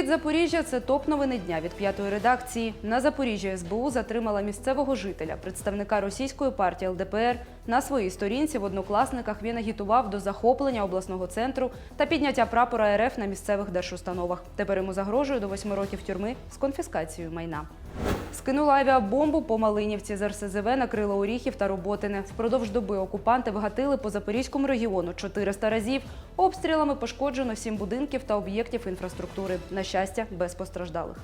Привіт, Запоріжжя! Це топ новини дня від п'ятої редакції. На Запоріжжя СБУ затримала місцевого жителя, представника російської партії ЛДПР. На своїй сторінці в однокласниках він агітував до захоплення обласного центру та підняття прапора РФ на місцевих держустановах. Тепер йому загрожує до восьми років тюрми з конфіскацією майна. Скинула авіабомбу по Малинівці. З РСЗВ накрила Оріхів та Роботине. Впродовж доби окупанти вгатили по Запорізькому регіону 400 разів. Обстрілами пошкоджено сім будинків та об'єктів інфраструктури. На щастя, без постраждалих.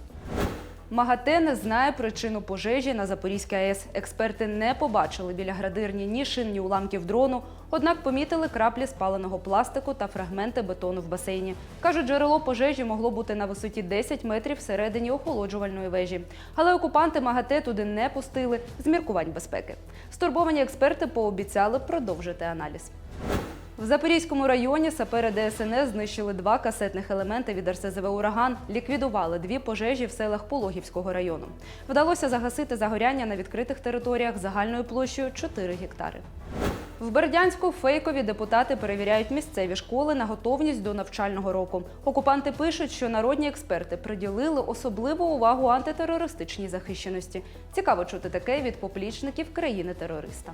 МАГАТЕ не знає причину пожежі на Запорізькій АЕС. Експерти не побачили біля градирні ні шин, ні уламків дрону, однак помітили краплі спаленого пластику та фрагменти бетону в басейні. Кажуть, джерело пожежі могло бути на висоті 10 метрів всередині охолоджувальної вежі. Але окупанти МАГАТЕ туди не пустили з міркувань безпеки. Стурбовані експерти пообіцяли продовжити аналіз. В Запорізькому районі сапери ДСНС знищили два касетних елементи від РСЗВ «Ураган», ліквідували дві пожежі в селах Пологівського району. Вдалося загасити загоряння на відкритих територіях загальною площею 4 гектари. В Бердянську фейкові депутати перевіряють місцеві школи на готовність до навчального року. Окупанти пишуть, що народні експерти приділили особливу увагу антитерористичній захищеності. Цікаво чути таке від поплічників країни-терориста.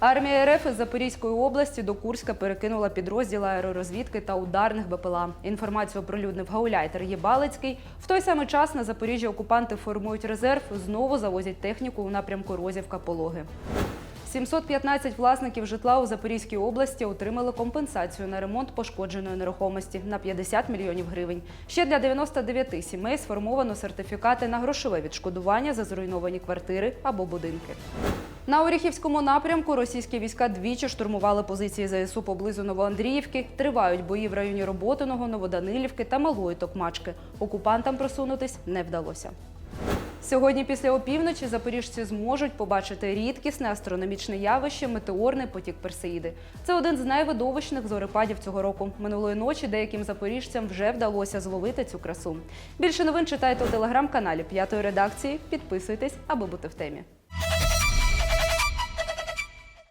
Армія РФ із Запорізької області до Курська перекинула підрозділи аеророзвідки та ударних БПЛА. Інформацію оприлюднив гауляйтер Єбалицький. В той самий час на Запоріжжі окупанти формують резерв, знову завозять техніку у напрямку Розівка Пологи. 715 власників житла у Запорізькій області отримали компенсацію на ремонт пошкодженої нерухомості на 50 мільйонів гривень. Ще для 99 сімей сформовано сертифікати на грошове відшкодування за зруйновані квартири або будинки. На Оріхівському напрямку російські війська двічі штурмували позиції ЗСУ поблизу Новоандріївки. Тривають бої в районі Роботиного, Новоданилівки та Малої Токмачки. Окупантам просунутись не вдалося. Сьогодні після опівночі запоріжці зможуть побачити рідкісне астрономічне явище метеорний потік Персеїди. Це один з найвидовищних зорепадів цього року. Минулої ночі деяким запоріжцям вже вдалося зловити цю красу. Більше новин читайте у телеграм-каналі п'ятої редакції. Підписуйтесь, аби бути в темі.